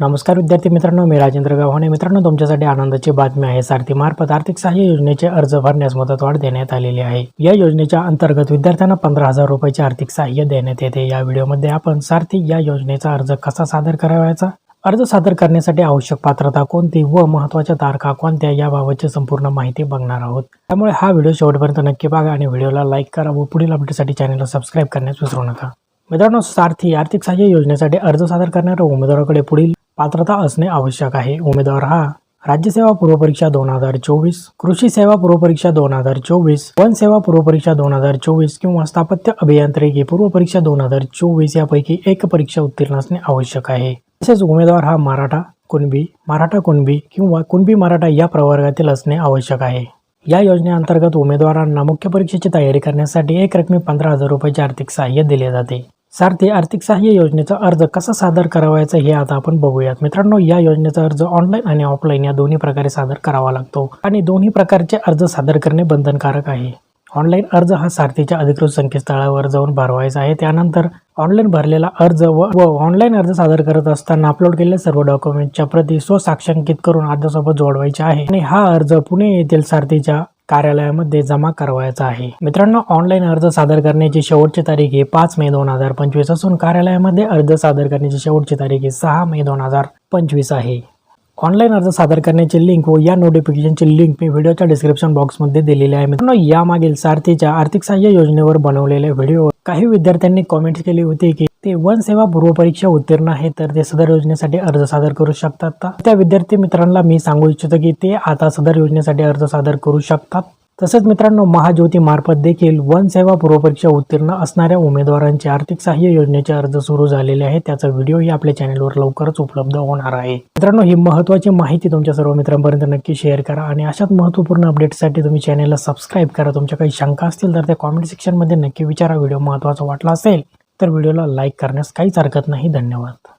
नमस्कार विद्यार्थी मित्रांनो मी राजेंद्र गव्हाणे. मित्रांनो तुमच्यासाठी आनंदाची बातमी आहे. सारथीमार्फत आर्थिक सहाय्य योजनेचे अर्ज भरण्यास मुदतवाढ देण्यात आलेली आहे. या योजनेच्या अंतर्गत विद्यार्थ्यांना पंधरा हजार रुपयाचे आर्थिक सहाय्य देण्यात येते. या व्हिडिओमध्ये आपण सारथी या योजनेचा अर्ज कसा सादर करावयाचा अर्ज सादर करण्यासाठी आवश्यक पात्रता कोणती व महत्त्वाच्या तारखा कोणत्या याबाबतची संपूर्ण माहिती बघणार आहोत. त्यामुळे हा व्हिडिओ शेवटपर्यंत नक्की बघा आणि व्हिडिओला लाईक करा व पुढील अपडेटसाठी चॅनलला सबस्क्राईब करण्यास विसरू नका. मित्रांनो सारथी आर्थिक सहाय्य योजनेसाठी अर्ज सादर करणाऱ्या उमेदवाराकडे पुढील पात्रता असणे आवश्यक आहे. उमेदवार हा राज्यसेवा पूर्वपरीक्षा दोन हजार चोवीस कृषी सेवा पूर्वपरीक्षा दोन हजार चोवीस वन सेवा पूर्वपरीक्षा दोन हजार चोवीस किंवा स्थापत्य अभियांत्रिकी पूर्वपरीक्षा दोन हजार चोवीस यापैकी एक परीक्षा उत्तीर्ण असणे आवश्यक आहे. तसेच उमेदवार हा मराठा कुणबी मराठा कुणबी किंवा कुणबी मराठा या प्रवर्गातील असणे आवश्यक आहे. या योजनेअंतर्गत उमेदवारांना मुख्य परीक्षेची तयारी करण्यासाठी एक रकमी पंधरा हजार रुपयाचे आर्थिक सहाय्य दिले जाते. सारथी आर्थिक सहाय्य योजनेचा अर्ज कसा सादर करावायचा हे आता आपण बघूयात. मित्रांनो या योजनेचा अर्ज ऑनलाईन आणि ऑफलाईन या दोन्ही प्रकारे सादर करावा लागतो आणि दोन्ही प्रकारचे अर्ज सादर करणे बंधनकारक आहे. ऑनलाईन अर्ज हा सारथीच्या अधिकृत संकेतस्थळावर जाऊन भरवायचा आहे. त्यानंतर ऑनलाईन भरलेला अर्ज व व ऑनलाईन अर्ज सादर करत असताना अपलोड केलेल्या सर्व डॉक्युमेंटच्या प्रती स्वसाक्षांकित करून अर्जासोबत जोडवायचे आहे. आणि हा अर्ज पुणे येथील सारथीच्या कार्यालयामध्ये जमा करवायचा आहे. मित्रांनो ऑनलाईन अर्ज सादर करण्याची शेवटची तारीख ही पाच मे दोन हजार पंचवीस असून कार्यालयामध्ये अर्ज सादर करण्याची शेवटची तारीख ही सहा मे दोन हजार पंचवीस आहे. ऑनलाईन अर्ज सादर करण्याची लिंक व या नोटिफिकेशनची लिंक मी व्हिडिओच्या डिस्क्रिप्शन बॉक्समध्ये दिलेली आहे. मित्रांनो यामागील सारथीच्या आर्थिक सहाय्य योजनेवर बनवलेल्या व्हिडिओ काही विद्यार्थ्यांनी कॉमेंट केली होती की ते वन सेवा पूर्व परीक्षा उत्तीर्ण आहे तर ते सदर योजनेसाठी अर्ज सादर करू शकतात का? त्या विद्यार्थी मित्रांना मी सांगू इच्छितो की ते आता सदर योजनेसाठी अर्ज सादर करू शकतात. तसेच मित्रांनो महाज्योती मार्फत देखील वन सेवा पूर्वपरीक्षा उत्तीर्ण असणाऱ्या उमेदवारांचे आर्थिक सहाय्य योजनेचे अर्ज सुरू झालेले आहे त्याचा व्हिडिओही आपल्या चॅनलवर लवकरच उपलब्ध होणार आहे. मित्रांनो ही महत्त्वाची माहिती तुमच्या सर्व मित्रांपर्यंत नक्की शेअर करा आणि अशाच महत्त्वपूर्ण अपडेटसाठी तुम्ही चॅनलला सबस्क्राईब करा. तुमच्या काही शंका असतील तर त्या कॉमेंट सेक्शनमध्ये नक्की विचारा. व्हिडिओ महत्त्वाचा वाटला असेल तर व्हिडिओला लाईक करण्यास काहीच हरकत नाही. धन्यवाद.